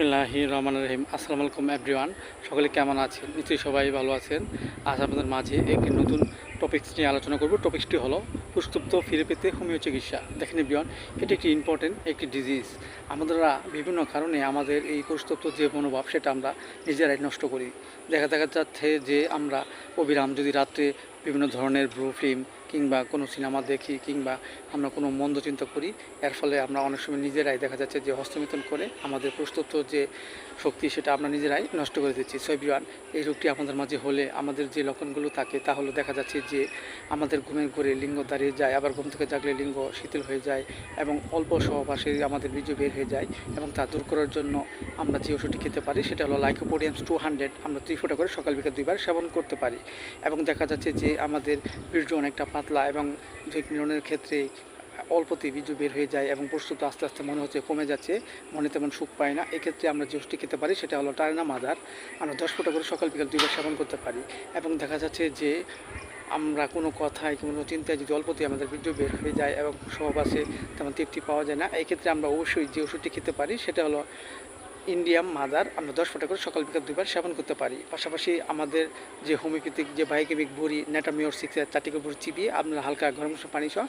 বিসমিল্লাহি রহমান রহিম আসসালামু আলাইকুম এভরিওয়ান সকলে কেমন আছেন? নিশ্চয়ই সবাই ভালো আছেন। আজ আপনাদের মাঝে একটি নতুন টপিক্স নিয়ে আলোচনা করব। টপিক্সটি হলো পুষ্টুপ্ত ফিরে পেতে হোমিও চিকিৎসা দেখেন এভরিওয়ান এটি একটি ইম্পর্টেন্ট একটি ডিজিজ আমাদেরা বিভিন্ন কারণে আমাদের এই পুষ্টুপ্ত যে মনোভাব, সেটা আমরা নিজেরাই নষ্ট করি। দেখা দেখা যাচ্ছে যে আমরা অবিরাম যদি রাত্রে বিভিন্ন ধরনের ব্রু ফিল্ম কিংবা কোনো সিনেমা দেখি কিংবা আমরা কোনো মন্দ চিন্তা করি, এর ফলে আমরা অনেক সময় নিজেরাই দেখা যাচ্ছে যে হস্তমিথন করে আমাদের প্রস্তুত যে শক্তি সেটা আমরা নিজেরাই নষ্ট করে দিচ্ছি। সৈবিয়ান এই রোগটি আমাদের মাঝে হলে আমাদের যে লক্ষণগুলো থাকে তা হলো দেখা যাচ্ছে যে আমাদের ঘুমের ঘরে লিঙ্গ দাঁড়িয়ে যায়, আবার ঘুম থেকে জাগলে লিঙ্গ শিথিল হয়ে যায় এবং অল্প সহবাসে আমাদের বীর্য বের হয়ে যায় এবং তা দূর করার জন্য আমরা যে ওষুধটি খেতে পারি সেটা হলো লাইকোপোডিয়ামস টু হান্ড্রেড আমরা দুই ফোঁটা করে সকাল বিকাল দুইবার সেবন করতে পারি। এবং দেখা যাচ্ছে যে আমাদের বীর্য অনেকটা পাতলা এবং জৈব মিলনের ক্ষেত্রে অল্পতে বীর্য বের হয়ে যায় এবং প্রস্তুত আস্তে আস্তে মনে হচ্ছে কমে যাচ্ছে, মনে তেমন সুখ পায় না। এক্ষেত্রে আমরা ওষুধটি খেতে পারি সেটা হলো টায়না মাদার আমরা দশ ফোঁটা করে সকাল বিকাল দুইবার সেবন করতে পারি এবং দেখা যাচ্ছে যে আমরা কোনো কথায় কোনো চিন্তায় যদি অল্পতে আমাদের বীর্য বের হয়ে যায় এবং সহবাসে তেমন তৃপ্তি পাওয়া যায় না। এক্ষেত্রে আমরা অবশ্যই যে ওষুধটি খেতে পারি সেটা হলো ইন্ডিয়াম মাদার আমরা দশ ফোটা করে সকাল বিকাল দুবার সেবন করতে পারি। পাশাপাশি আমাদের যে হোমিওপ্যাথিক, যে বায়োকেমিক বড়ি ন্যাটামিওর সিক্সের চারটি করে বড়ি চিবিয়ে আমরা হালকা গরম পানি সহ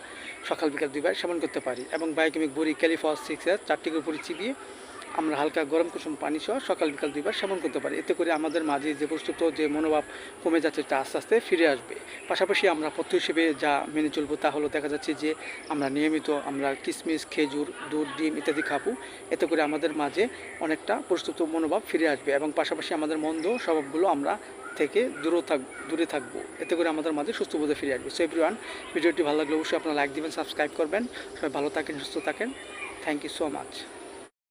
সকাল বিকাল দুইবার সেবন করতে পারি। এবং বায়োকেমিক বড়ি ক্যালিফস সিক্সের চারটি করে বড়ি চিবিয়ে আমরা হালকা গরম কুসুম পানি সহ সকাল বিকাল দুইবার সেবন করতে পারি। এতে করে আমাদের মাঝে যে প্রস্তুত যে মনোভাব কমে যাচ্ছে তা আস্তে আস্তে ফিরে আসবে। পাশাপাশি আমরা পথ্য হিসেবে যা মেনে চলবো তা হলো দেখা যাচ্ছে যে আমরা নিয়মিত আমরা কিশমিশ খেজুর, দুধ, ডিম ইত্যাদি খাব। এতে করে আমাদের মাঝে অনেকটা প্রস্তুত মনোভাব ফিরে আসবে এবং পাশাপাশি আমাদের মন্দ স্বভাবগুলো আমরা থেকে দূরে থাক দূরে থাকব। এতে করে আমাদের মাঝে সুস্থ বোধে ফিরে আসবে। সো এভরিওয়ান ভিডিওটি ভালো লাগলে অবশ্যই আপনারা লাইক দিবেন সাবস্ক্রাইব করবেন। সবাই ভালো থাকেন, সুস্থ থাকেন। Thank you so much